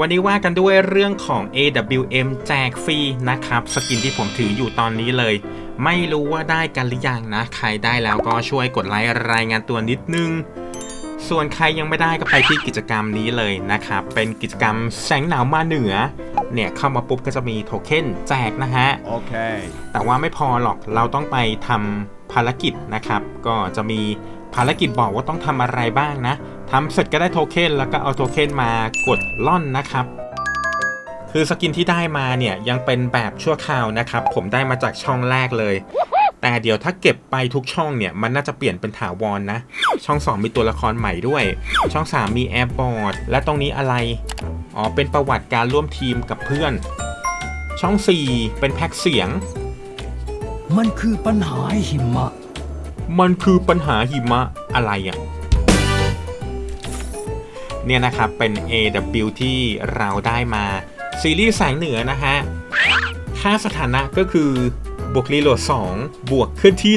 วันนี้ว่ากันด้วยเรื่องของ AWM แจกฟรีนะครับ สกินที่ผมถืออยู่ตอนนี้เลย ไม่รู้ว่าได้กันหรือยังนะ ใครได้แล้วก็ช่วยกดไลค์รายงานตัวนิดนึง ส่วนใครยังไม่ได้ก็ไปที่กิจกรรมนี้เลยนะครับ เป็นกิจกรรมแสงหนาวมาเหนือ เนี่ยเข้ามาปุ๊บก็จะมีโทเค็นแจกนะฮะ Okay. แต่ว่าไม่พอหรอกเราต้องไปทำภารกิจนะครับ ก็จะมีภารกิจบอกว่าต้องทำอะไรบ้างนะ ทำเสร็จก็ได้โทเค็นแล้วก็เอาโทเค็นมากดล่อนนะครับ คือสกินที่ได้มาเนี่ยยังเป็นแบบชั่วคราวนะครับ ผมได้มาจากช่องแรกเลย แต่เดี๋ยวถ้าเก็บไปทุกช่องเนี่ย มันน่าจะเปลี่ยนเป็นถาวรนนะ ช่อง 2 มีตัวละครใหม่ด้วย ช่อง 3 มีแอร์บอร์ดและตรงนี้อะไร อ๋อเป็นประวัติการร่วมทีมกับเพื่อน ช่อง 4 เป็นแพ็กเสียง มันคือปัญหาหิมะ มันคือปัญหาหิมะอะไรอะ่ะ เนี่ยนะครับเป็น AW ที่เราได้มาซีรีส์แสงเหนือนะฮะค่าสถานะก็คือบวกรีโหลด2บวกขึ้นที่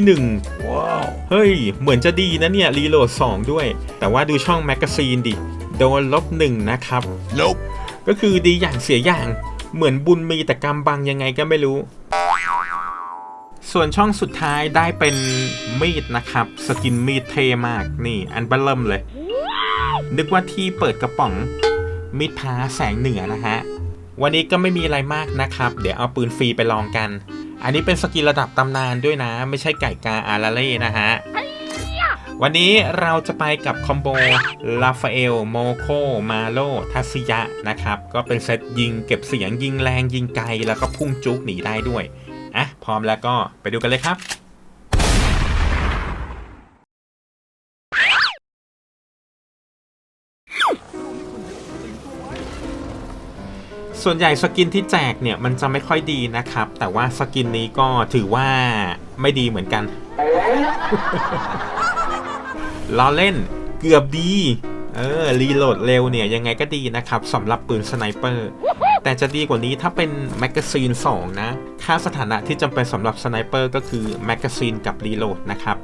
1เฮ้ย เหมือนจะดีนะเนี่ย รีโหลด 2 ด้วย แต่ว่าดูช่องแมกกาซีนดิ โดนลบ 1 นะครับ Nope. ก็คือดีอย่างเสียอย่าง เหมือนบุญมีแต่กรรมบังยังไงก็ไม่รู้ ส่วนช่องสุดท้ายได้เป็นมีดนะครับ สกินมีดเท่มาก นี่ อันเบลเริ่มเลย นึกว่าที่เปิดกระป๋องมีดพาแสงเหนือนะฮะ วันนี้ก็ไม่มีอะไรมากนะครับ เดี๋ยวเอาปืนฟรีไปลองกัน อันนี้เป็นสกินระดับตำนานด้วยนะ ไม่ใช่ไก่กาอาราเล่นะฮะ วันนี้เราจะไปกับคอมโบลาฟาเอลโมโค มาโลทัสยะนะครับ ก็เป็นเซตยิงเก็บเสียงยิงแรงยิงไกล แล้วก็พุ่งจุกหนีได้ด้วย อะ พร้อมแล้วก็ไปดูกันเลยครับ ส่วนใหญ่สกินที่แจกเนี่ยมันจะไม่ค่อยดีนะครับ แต่ว่าสกินนี้ก็ถือว่าไม่ดีเหมือนกันล้อเล่นเกือบดีเออรีโหลดเร็วเนี่ยยังไงก็ดีนะครับสำหรับปืนสไนเปอร์แต่จะดีกว่านี้ถ้าเป็นแมกกาซีน2 นะ ค่าสถานะที่จำเป็นสำหรับสไนเปอร์ก็คือแมกกาซีนกับรีโหลดนะครับ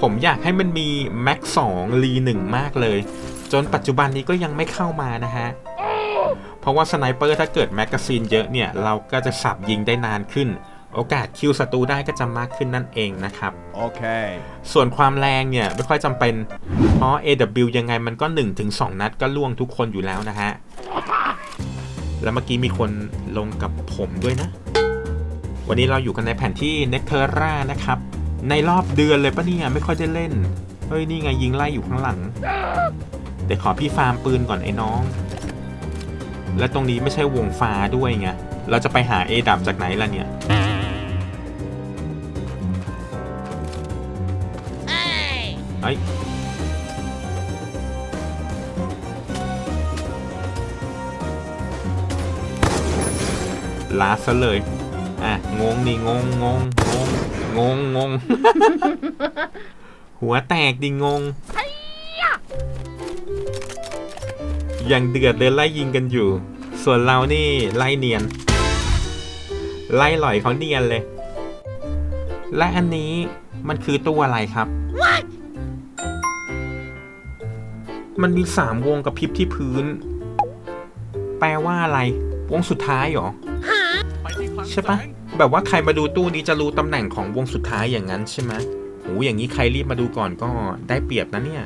ผมอยากให้มันมีแม็ก2รี1มากเลย จนปัจจุบันนี้ก็ยังไม่เข้ามานะฮะ เพราะว่าสไนเปอร์ถ้าเกิดแมกกาซีนเยอะเนี่ย เราก็จะสับยิงได้นานขึ้น โอกาสคิวศัตรูได้ก็จะมากขึ้นนั่นเองนะครับ Okay. ส่วนความแรงเนี่ยไม่ค่อยจำเป็น เพราะ AW ยังไงมันก็ 1-2 นัดก็ล่วงทุกคนอยู่แล้วนะฮะ แล้วเมื่อกี้มีคนลงกับผมด้วยนะ วันนี้เราอยู่กันในแผนที่ n e c t e r a นะครับ ในรอบเดือนเลยปะเนี่ยไม่ค่อยได้เล่น เฮ้ยนี่ไงยิงไล่อยู่ข้างหลัง เดี๋ยวขอพี่ฟาร์มปืนก่อนไอ้น้อง และตรงนี้ไม่ใช่วงฟ้าด้วยไง เราจะไปหา A ดับจากไหนล่ะเนี่ยเฮ้ลาซะเลย อะ งงนี่งงงงงงงงง หัวแตกดิงง ยังเดือดเดินไล่ยิงกันอยู่ ส่วนเรานี่ไล่เนียน ไล่หล่อยเขาเนียนเลย และอันนี้มันคือตัวอะไรครับมันมีสามวงกับพริบที่พื้น แปลว่าอะไร วงสุดท้ายเหรอ ใช่ปะแบบว่าใครมาดูตู้นี้จะรู้ตำแหน่งของวงสุดท้ายอย่างนั้นใช่ไหมโหอย่างนี้ใครรีบมาดูก่อนก็ได้เปรียบนะเนี่ย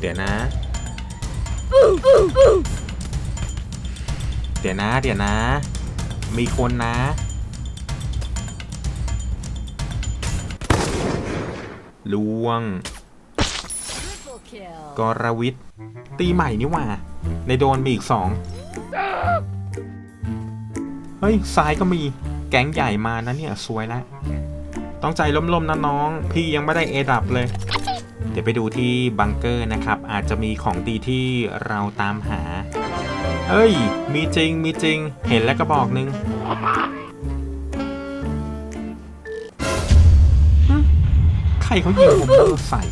เดี๋ยวนะ เดี๋ยวนะ เดี๋ยวนะ มีคนนะ ลวง กรวิทย์ตีใหม่นี่หว่า ในโดนมีอีกสอง เฮ้ย ซ้ายก็มี แก๊งใหญ่มานะเนี่ย สวยแล้ว ต้องใจล้มๆนะน้อง พี่ยังไม่ได้เอดับเลย ดี๋ยวไปดูที่บังเกอร์นะครับ อาจจะมีของดีที่เราตามหา เอ้ย มีจริงมีจริง เห็นแล้วก็บอกนึงใครเขายิงผมเบอร์ใส่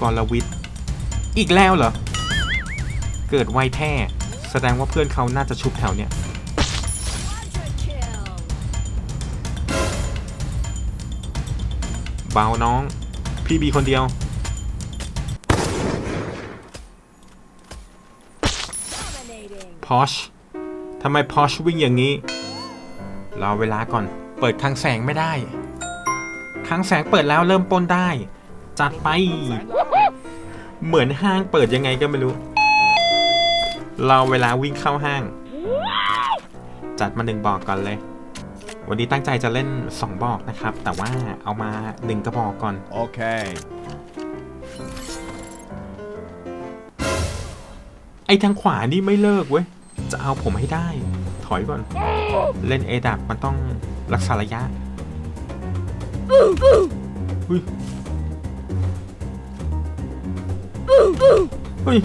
กรวิทย์อีกแล้วเหรอ เกิดไวแท้ แสดงว่าเพื่อนเขาน่าจะชุบแถวเนี้ย เบาน้อง พี่บีคนเดียว พอชทำไมพอชวิ่งอย่างนี้ รอเวลาก่อน เปิดคลังแสงไม่ได้ คลังแสงเปิดแล้วเริ่มปนได้ จัดไป เหมือนห้างเปิดยังไงก็ไม่รู้รอเวลาวิ่งเข้าห้าง จัดมาหนึ่งบอกก่อนเลย วันนี้ตั้งใจจะเล่น 2 บอกนะครับ แต่ว่าเอามา 1 กระบอกก่อน Okay. ไอ้ทางขวานี่ไม่เลิกเว้ย จะเอาผมให้ได้ ถอยก่อน เล่นเอดับมันต้องรักษาระยะอุ้ยเฮ้ย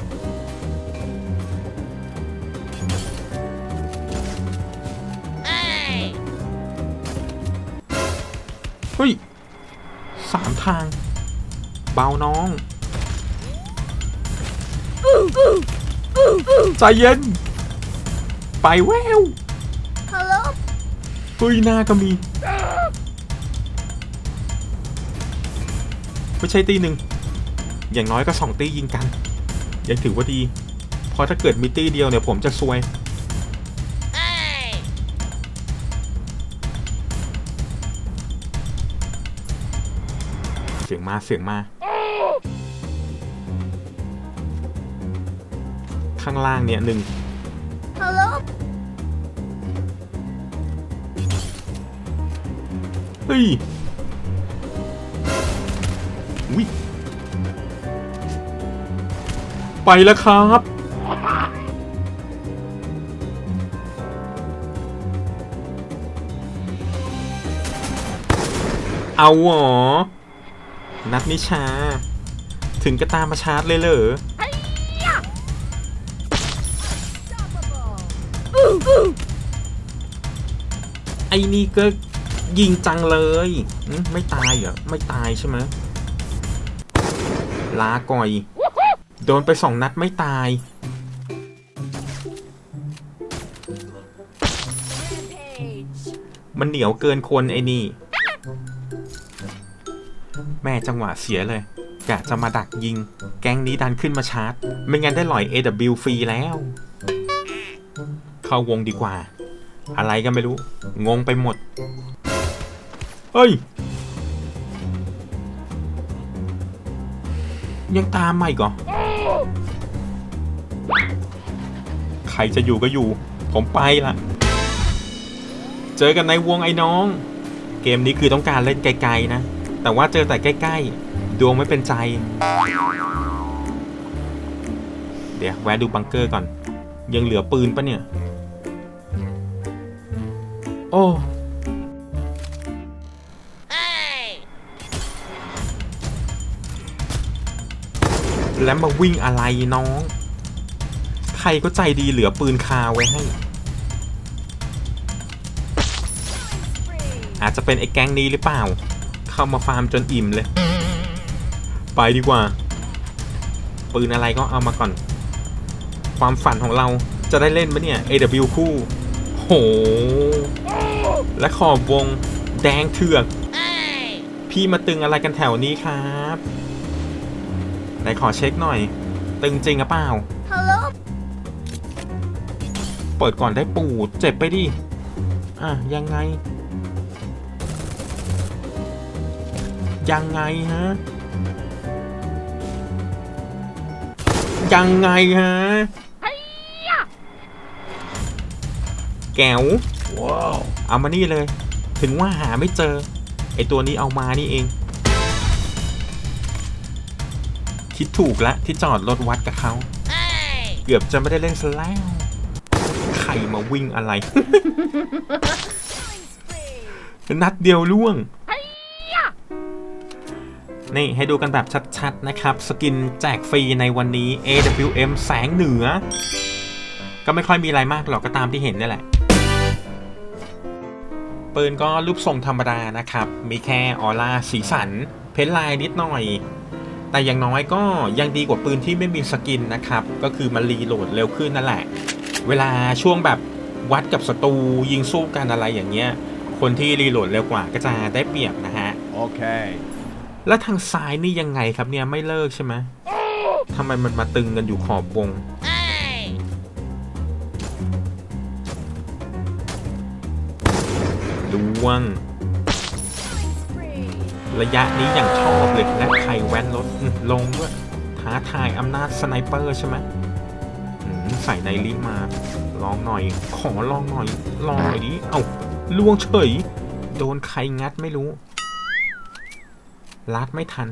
ทาง เบาน้องใจเย็น ไปแวว Hello? เฮ้ยหน้าก็มี ไม่ใช่ตีหนึ่ง อย่างน้อยก็สองตียิงกัน ยังถือว่าดี เพราะถ้าเกิดมีตีเดียวเนี่ยผมจะซวย สียงมาเสียงมา ข้างล่างเนี่ยหนึ่ง Hello? เฮ้ยวิไปแล้วครับเอาหรอ นัดนิชา ถึงกระตามมาชาร์จเลยเหรอไอ้นี่ก็ยิงจังเลยอืมไม่ตายเหรอ ไม่ตายใช่ไหมลาก่อย โดนไปสองนัดไม่ตาย Rampage. มันเหนียวเกินคนไอ้นี่ แม่จังหวะเสียเลยกะจะมาดักยิง แก๊งนี้ดันขึ้นมาชาร์จ ไม่งั้นได้หลอย AW ฟรีแล้ว เข้าวงดีกว่า อะไรก็ไม่รู้ งงไปหมด เฮ้ย ยังตามมาอีกเหรอ ใครจะอยู่ก็อยู่ ผมไปละเจอกันในวงไอ้น้อง เกมนี้คือต้องการเล่นไกลๆนะ แต่ว่าเจอแต่ใกล้ ๆ ดวงไม่เป็นใจ เดี๋ยวแวะดูบังเกอร์ก่อน ยังเหลือปืนปะเนี่ย โอ้แล้วมาวิ่งอะไรน้อง ใครก็ใจดีเหลือปืนคาไว้ให้ อาจจะเป็นไอ้แก๊งนี้หรือเปล่า เข้ามาฟาร์มจนอิ่มเลย ไปดีกว่า ปืนอะไรก็เอามาก่อน ความฝันของเราจะได้เล่นไหมเนี่ย AW คู่ โห และขอบวงแดงเถือก พี่มาตึงอะไรกันแถวนี้ครับไหนขอเช็คหน่อย ตึงจริงหรือเปล่า Hello? เปิดก่อนได้ปูดเจ็บไปดิ อะ ยังไง ยังไงฮะ ยังไงฮะ แก้ว Whoa. เอามานี่เลย ถึงว่าหาไม่เจอ ไอตัวนี้เอามานี่เอง คิดถูกแล้วที่จอดรถวัดกับเขา เกือบจะไม่ได้เล่นซะแล้วใครมาวิ่งอะไร นัดเดียวล่วง นี่ให้ดูกันแบบชัดๆนะครับ สกินแจกฟรีในวันนี้ AWM แสงเหนือ ก็ไม่ค่อยมีอะไรมากหรอกก็ตามที่เห็นนี่แหละปืนก็รูปทรงธรรมดานะครับ มีแค่ออร่าสีสัน เพ้นลายนิดหน่อย แต่อย่างน้อยก็ยังดีกว่าปืนที่ไม่มีสกินนะครับ ก็คือมันรีโหลดเร็วขึ้นนั่นแหละ เวลาช่วงแบบวัดกับศัตรูยิงสู้กันอะไรอย่างเงี้ย คนที่รีโหลดเร็วกว่าก็จะได้เปรียบนะฮะ Okay. แล้วทางซ้ายนี่ยังไงครับเนี่ยไม่เลิกใช่ไหมทำไมมันมาตึงกันอยู่ขอบวงดวง ระยะนี้อย่างชอบเลยและใครแว้นรถลงด้วยท้าทายอำนาจสไนเปอร์ใช่ไหมใส่ไนลิมา ลองหน่อย ขอลองหน่อย ลองหน่อยดิ เอ้าล่วงเฉย โดนใครงัดไม่รู้ ลัดไม่ทัน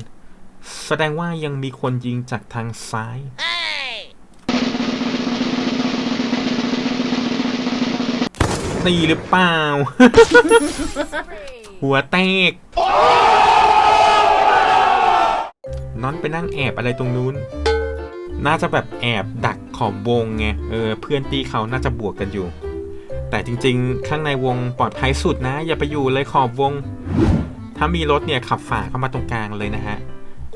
แสดงว่ายังมีคนยิงจากทางซ้ายตีหรือเปล่า หัวแตกน้อนไปนั่งแอบอะไรตรงนู้น น่าจะแบบแอบดักขอบวงไง เออ เพื่อนตีเขาน่าจะบวกกันอยู่ แต่จริงๆ ข้างในวงปลอดภัยสุดนะ อย่าไปอยู่เลยขอบวง ถ้ามีรถเนี่ยขับฝ่าเข้ามาตรงกลางเลยนะฮะ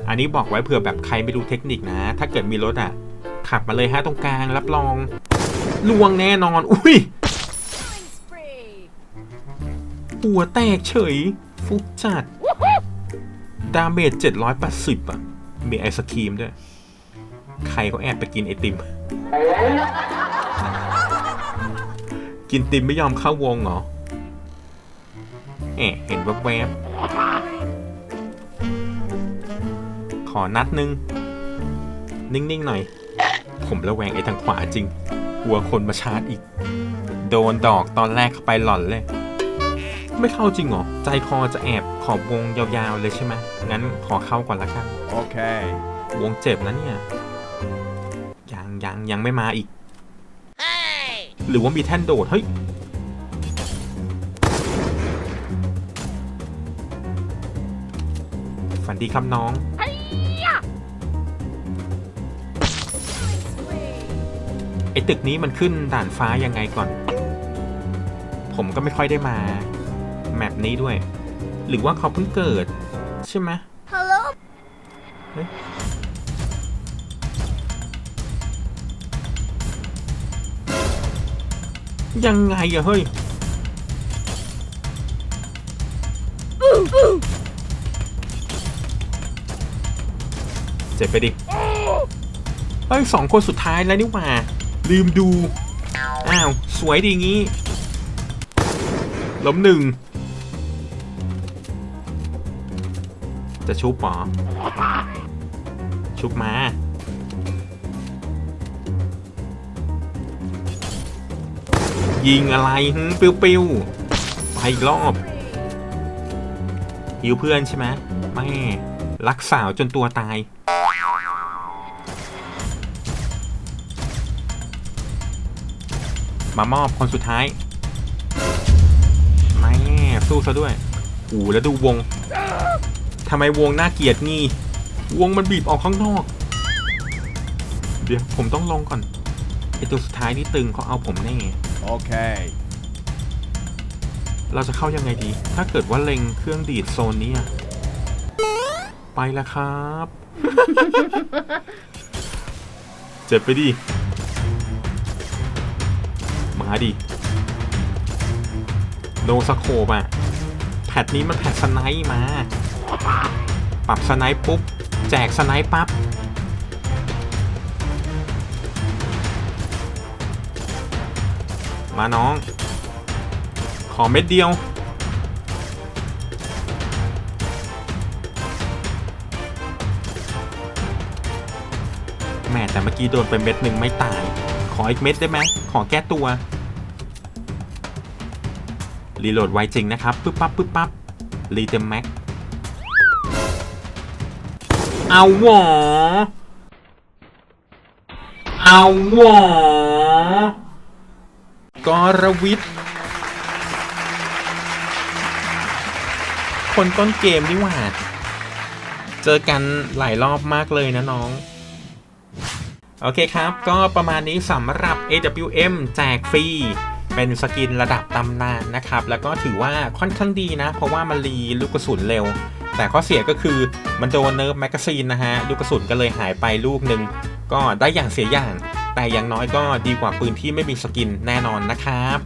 อันนี้บอกไว้เผื่อแบบใครไม่รู้เทคนิคนะ ถ้าเกิดมีรถอะ ขับมาเลยฮะตรงกลางรับรองลวงแน่นอน อุ้ยหัวแตกเฉย ฟุกจัด ดาเมจ780อะ มีไอศครีมด้วย ใครเขาแอบไปกินไอติม กินติมไม่ยอมเข้าวงเหรอเอะเห็นแวบๆ ขอนัดนึง นิ่ง ๆ หน่อย ผมระแวงไอ้ทางขวาจริง กลัวคนมาชาร์จอีก โดนดอกตอนแรกเข้าไปหล่อนเลย ไม่เข้าจริงเหรอ ใจคอจะแอบขอบวงยาวๆเลยใช่ไหมงั้นขอเข้าก่อนละกัน Okay. วงเจ็บนะเนี่ย ยังยังยังไม่มาอีก หรือว่ามีแท่นโดด เฮ้ย นดีครับน้อง Spree. ไอ้ตึกนี้มันขึ้นด่านฟ้ายังไงก่อน ผมก็ไม่ค่อยได้มา แมปนี้ด้วย หรือว่าเขาเพิ่งเกิด ใช่ไหม Hello. ยังไงอะเฮ้ย เจ็บไปดิเฮ้ยสองคนสุดท้ายแล้วนี่หว่า ลืมดู อ้าว สวยดีงี้ ล้มหนึ่ง จะชุบเหรอ ชุบมา ยิงอะไรหึปิ้วไปอีกรอบหิวเพื่อนใช่ไหมไม่รักสาวจนตัวตาย มามอบคนสุดท้ายไม่สู้ซะด้วยอูแล้วดูวงทำไมวงน่าเกลียดงี้ วงมันบีบออกข้างนอก เดี๋ยวผมต้องลงก่อนไอตัวสุดท้ายนี่ตึงเขาเอาผมแน่ Okay. เราจะเข้ายังไงดี ถ้าเกิดว่าเล็งเครื่องดีดโซนนี้อะไปแล้วครับ เจ็บไปดิ มาดิโนสโคปอะแพทนี้มันแพทสไนป์มา ปรับสไนป์ปุ๊บ แจกสไนป์ปั๊บ มาน้อง ขอเม็ดเดียว แม่แต่เมื่อกี้โดนไปเม็ดหนึ่งไม่ตาย ขออีกเม็ดได้ไหม ขอแก้ตัว รีโหลดไวจริงนะครับปึ๊บปั๊บปึ๊บปั๊บรีเต็มแม็กเอาหวอเอาหวอกรวิทย์คนต้นเกมนี่หว่า เจอกันหลายรอบมากเลยนะน้อง โอเคครับ ก็ประมาณนี้สำหรับ AWM แจกฟรี เป็นสกินระดับตำนานนะครับ แล้วก็ถือว่าค่อนข้างดีนะ เพราะว่ามันรีลูกกระสุนเร็ว แต่ข้อเสียก็คือมันโดนเนิร์ฟแมกกาซีนนะฮะ ลูกกระสุนก็เลยหายไปลูกหนึ่งก็ได้อย่างเสียอย่าง แต่อย่างน้อยก็ดีกว่าปืนที่ไม่มีสกินแน่นอนนะครับ